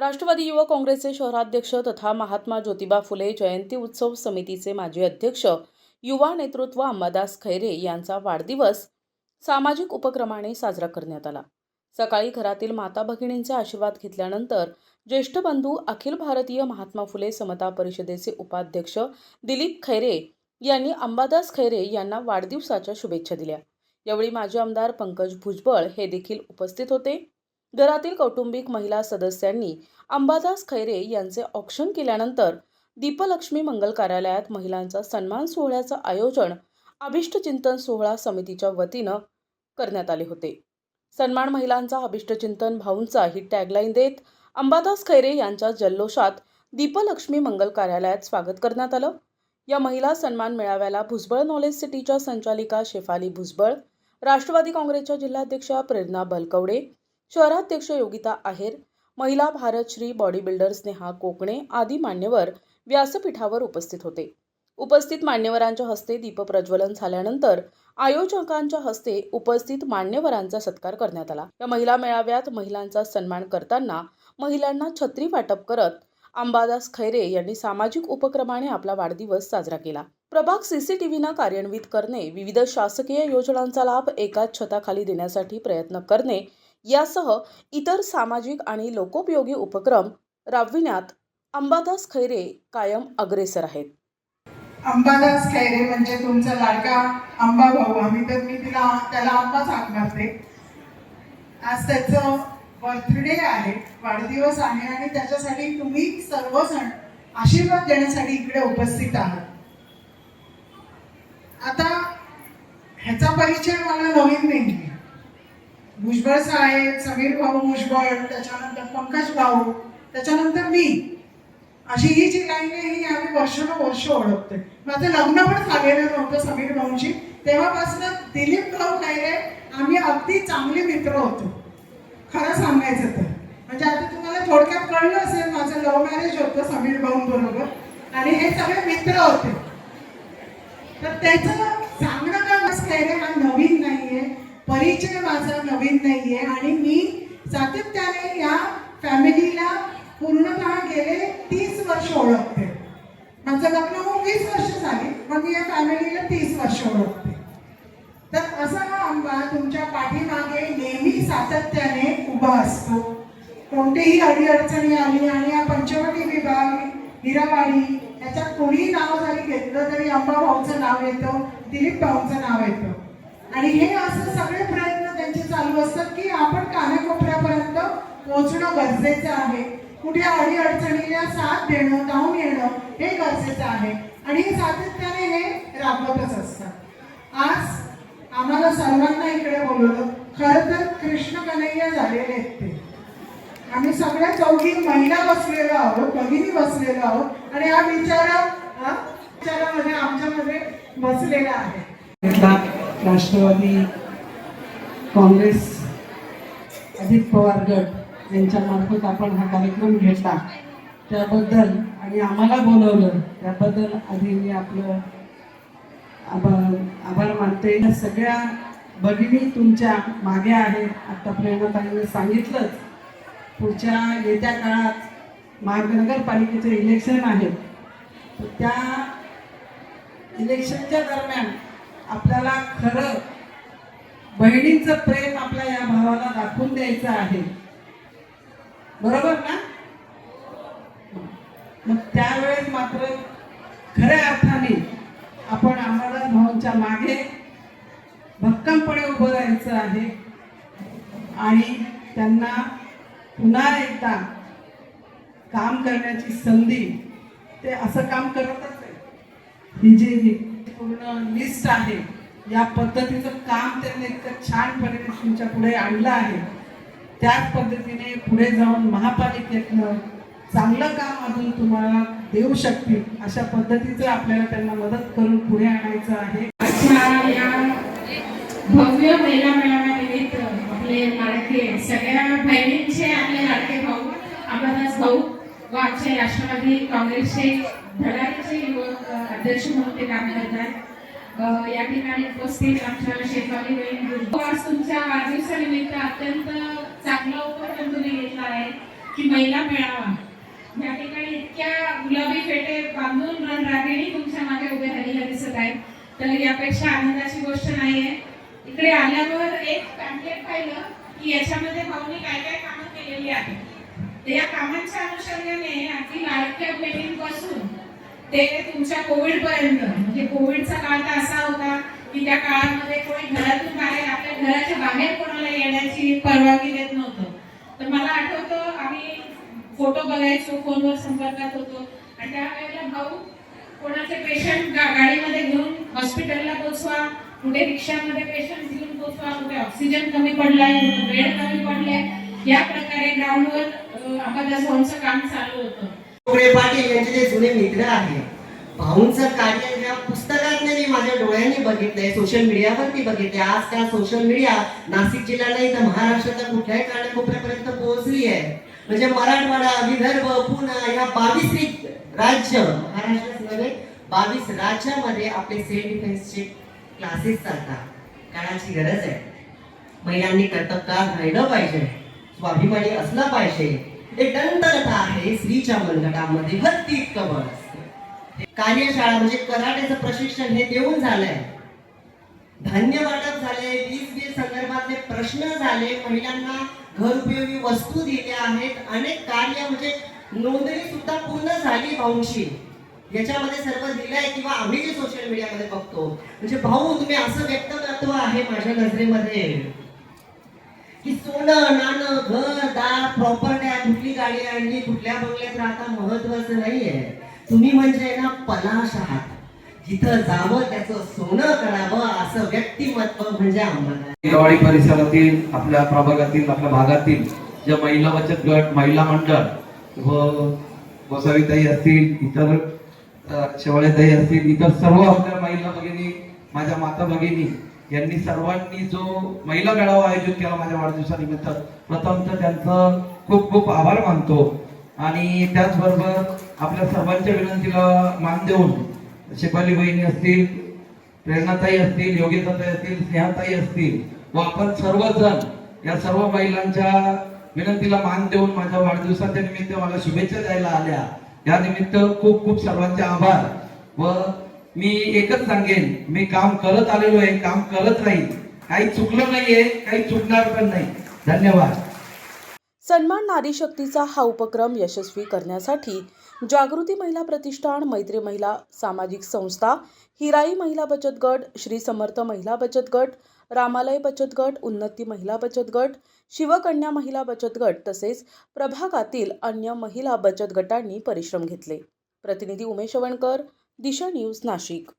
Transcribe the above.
राष्ट्रवादी युवक काँग्रेसचे शहराध्यक्ष तथा महात्मा ज्योतिबा फुले जयंती उत्सव समितीचे माजी अध्यक्ष युवा नेतृत्व अंबादास खैरे यांचा वाढदिवस सामाजिक उपक्रमाने साजरा करण्यात आला. सकाळी घरातील माता भगिनींचे आशीर्वाद घेतल्यानंतर ज्येष्ठ बंधू अखिल भारतीय महात्मा फुले समता परिषदेचे उपाध्यक्ष दिलीप खैरे यांनी अंबादास खैरे यांना वाढदिवसाच्या शुभेच्छा दिल्या. यावेळी माजी आमदार पंकज भुजबळ हे देखील उपस्थित होते. घरातील कौटुंबिक महिला सदस्यांनी अंबादास खैरे यांचे औक्षण केल्यानंतर दीपलक्ष्मी मंगल कार्यालयात महिलांचा सन्मान सोहळ्याचं आयोजन अभिष्टचिंतन सोहळा समितीच्या वतीनं करण्यात आले होते. सन्मान महिलांचा अभिष्टचिंतन भाऊंचा ही टॅगलाईन देत अंबादास खैरे यांच्या जल्लोषात दीपलक्ष्मी मंगल कार्यालयात स्वागत करण्यात आलं. या महिला सन्मान मेळाव्याला भुजबळ नॉलेज सिटीच्या संचालिका शेफाली भुजबळ राष्ट्रवादी काँग्रेसच्या जिल्हाध्यक्षा प्रेरणा बलकवडे शहराध्यक्ष योगिता आहेर महिला भारत श्री बॉडी बिल्डर स्नेहा कोकणे आदी मान्यवर व्यासपीठावर उपस्थित होते. उपस्थित मान्यवरांच्या हस्ते दीपप्रज्वलन झाल्यानंतर आयोजकांच्या हस्ते उपस्थित मान्यवरांचा सत्कार करण्यात आला. या महिला मेळाव्यात महिलांचा सन्मान करताना महिलांना छत्री वाटप करत अंबादास खैरे यांनी सामाजिक उपक्रमाने आपला वाढदिवस साजरा केला. प्रभाग सीसीटीव्हीनं कार्यान्वित करणे विविध शासकीय योजनांचा लाभ एकाच छताखाली देण्यासाठी प्रयत्न करणे यासह इतर सामाजिक आणि लोकोपयोगी उपक्रम राबविण्यात अंबादास खैरे कायम अग्रेसर आहेत. अंबादास खैरे म्हणजे तुमचा लाडका आंबा भाऊ. आम्ही तर मी तिला त्याला आंबाच हाक मारते. आज त्याचं बर्थडे आहे वाढदिवस आहे आणि त्याच्यासाठी तुम्ही सर्वजण आशीर्वाद देण्यासाठी इकडे उपस्थित आहात. आता ह्याचा परिचय मला नवीन नाही भुजबळ साहेब समीर भाऊ भुजबळ त्याच्यानंतर पंकज भाऊ त्याच्यानंतर मी. अशी ही जी लाईन आहे ही आम्ही वर्षानुवर्ष ओळखतोय. माझं लग्न पण झालेलं नव्हतं समीर भाऊंशी. तेव्हापासून दिलीप भाऊ खैरे आम्ही अगदी चांगले मित्र होतो. खरं सांगायचं तर. म्हणजे आता तुम्हाला थोडक्यात कळलं असेल माझं लव्ह मॅरेज होतं समीर भाऊंबरोबर आणि हे सगळे मित्र होते. तर त्याचं सांगणं का बस हा नवीन परिचय माझा नवीन नाहीये आणि मी सातत्याने या फॅमिलीला पूर्णतः गेले तीस वर्ष ओळखते. माझं लग्न होऊन वीस वर्ष झाली मग मी या फॅमिलीला तीस वर्ष ओळखते. तर असा हा आंबा तुमच्या पाठीमागे नेहमी सातत्याने उभा असतो. कोणतीही अडीअडचणी आली आणि या पंचवटी विभाग हिरावाडी याच्यात कोणीही नाव जरी घेतलं तरी अंबा भाऊचं नाव येतं दिलीप भाऊचं नाव येतं. आणि हे असं सगळे प्रयत्न त्यांचे चालू असतात की आपण कानाकोपऱ्यापर्यंत पोहोचणं गरजेचं आहे. कुठे अडी अडचणीला साथ देणं धावून येणं हे गरजेचं आहे. आणि हे सातत्याने हे राबवतच असतात. आज आम्हाला सर्वांना इकडे बोलवलं खरं तर कृष्ण कन्हैया झालेले आहेत ते. आम्ही सगळ्या चौघी महिला बसलेलो आहोत भगिनी बसलेलो आहोत आणि हा विचारा विचारामध्ये आमच्यामध्ये बसलेला आहे. राष्ट्रवादी काँग्रेस अजित पवार गट यांच्यामार्फत आपण हा कार्यक्रम घेतला. त्याबद्दल आणि आम्हाला बोलवलं त्याबद्दल आधी मी आपलं आभार आभार मानते. या सगळ्या भगिनी तुमच्या मागे आहेत आत्ता प्रेरणाताईने सांगितलंच. पुढच्या येत्या काळात महानगरपालिकेचे इलेक्शन आहेत. त्या इलेक्शनच्या दरम्यान आपल्याला खरं बहिणींचं प्रेम आपल्या या भावाला दाखवून द्यायचं आहे. बरोबर ना? मग त्यावेळेस मात्र खऱ्या अर्थाने आपण आम्हाला भाऊंच्या मागे भक्कमपणे उभं राहायचं आहे. आणि त्यांना पुन्हा एकदा काम करण्याची संधी ते असं काम करतच आहे ही जी पूर्ण लिस्ट आहे. या पद्धतीचं काम त्यांनी इतकं छानपणे तुमच्यापुढे आणलं आहे. त्याच पद्धतीने पुढे जाऊन महापालिकेतनं चांगलं काम अजून तुम्हाला देऊ शकतील अशा पद्धतीचं आपल्याला त्यांना मदत करून पुढे आणायचं आहे. भव्य महिला मेळाव्यानिमित्त आपले लाडके सगळ्या बहिणींचे आपले लाडके भाऊ अंबादास भाऊ व आमचे राष्ट्रवादी काँग्रेसचे धडाडीचे युवक अध्यक्ष म्हणून ते काम करतात. अ, या ठिकाणी उपस्थित आमच्या शेफाली बहीण आज तुमच्या वाढदिवसानिमित्त अत्यंत चांगला उपक्रम तुम्ही घेतला आहे की महिला मेळावा. या ठिकाणी इतक्या गुलाबी फेटे बांधून रणरागिणी तुमच्या मागे उभे राहिलेल्या दिसत आहेत. तर यापेक्षा आनंदाची गोष्ट नाहीये. इकडे आल्यावर एक पॅम्पलेट पाहिलं की याच्यामध्ये भाऊनी काय काय कामं केलेली आहेत. या कामांच्या अनुषंगाने अगदी लाडक्या बहिणींपासून ते तुमच्या कोविड पर्यंत म्हणजे कोविडचा काळ तर असा होता की त्या काळामध्ये कोणी घरातून बाहेर आपल्या घराच्या बाहेर कोणाला येण्याची परवानगी देत नव्हतं. तर मला आठवतं आम्ही फोटो बघायचो फोनवर संपर्कात होतो. आणि त्यावेळेला भाऊ कोणाचे पेशंट गाडीमध्ये घेऊन हॉस्पिटलला पोचवा कुठे रिक्षामध्ये पेशंट घेऊन पोचवा कुठे ऑक्सिजन कमी पडलाय वेळ बेड कमी पडलाय. या प्रकारे ग्राउंडवर आम्हाला भाऊंचं काम चालू होतं. डोळे पाटील यांचे जे जुने मित्र आहेत भाऊंचं कार्य या पुस्तकात मी माझ्या डोळ्यांनी बघितलंय सोशल मीडियावरती आज त्या सोशल मीडिया नाशिक जिल्हा नाही तर महाराष्ट्राच्या कुठल्याही कानाकोपऱ्यापर्यंत पोहोचली आहे म्हणजे मराठवाडा विदर्भ पुणे या बावीस राज्य महाराष्ट्रात नव्हे बावीस राज्यामध्ये आपले सेल्फ डिफेन्सचे क्लासेस चालतात. काळाची गरज आहे. महिलांनी कर्तबगार राहिलं पाहिजे. स्वाभिमानी असलं पाहिजे. एक आहे स्त्रीच्या मनगटामध्ये हत्ती इतकं बळ असते. कार्यशाळा म्हणजे कराटेचं प्रशिक्षण हे देऊन झालंय. धान्य वाटप झाले वीज बिल संदर्भातले प्रश्न झाले महिलांना घरउपयोगी वस्तू दिल्या आहेत अनेक कार्य म्हणजे नोंदणी सुद्धा पूर्ण झाली भाऊंशी याच्यामध्ये सर्व दिलंय किंवा आम्ही जे सोशल मीडियामध्ये बघतो म्हणजे भाऊ तुम्ही असं व्यक्तिमत्व आहे माझ्या नजरेमध्ये. की सोनं नाणं घर दार प्रॉपर्ट्या कुठली गाडी आणली कुठल्या बंगल्यात राहता महत्वाचं नाहीये. तुम्ही म्हणजे ना पलाश आहात. जिथं जावं त्याचं सोनं करावं असं व्यक्तिमत्व म्हणजे आम्हाला. दिवाळी परिसरातील आपल्या प्रभागातील आपल्या भागातील ज्या महिला बचत गट महिला मंडळ व गोसावीताई असतील इतर अ, शेवाळेताई असतील इतर सर्व आपल्या महिला भगिनी माझ्या माता भगिनी यांनी सर्वांनी जो महिला मेळावा आयोजित केला माझ्या वाढदिवसानिमित्त प्रथम तर त्यांचं खूप खूप आभार मानतो. आणि त्याचबरोबर आपल्या सर्वांच्या विनंतीला मान देऊन शेपाली बहिणी असतील प्रेरणाताई असतील योगिताताई असतील स्नेहाताई असतील व आपण सर्वजण या सर्व महिलांच्या विनंतीला मान देऊन माझ्या वाढदिवसाच्या निमित्त मला शुभेच्छा द्यायला आल्या. या निमित्त खूप खूप सर्वांचे आभार व मी एकच सांगेन मी काम करत आलेलो आहे काम करत नाही. काही चुकलं नाहीये काही चुकणार पण नाही. धन्यवाद. सन्मान नारी शक्तीचा हा उपक्रम यशस्वी करण्यासाठी जागृती महिला प्रतिष्ठान मैत्री महिला सामाजिक संस्था हिराई महिला बचत गट श्री समर्थ महिला बचत गट रामालय बचत गट उन्नती महिला बचत गट शिवकन्या महिला बचत गट तसेच प्रभागातील अन्य महिला बचत गटांनी परिश्रम घेतले. प्रतिनिधी उमेश वणकर दिशा न्यूज नाशिक.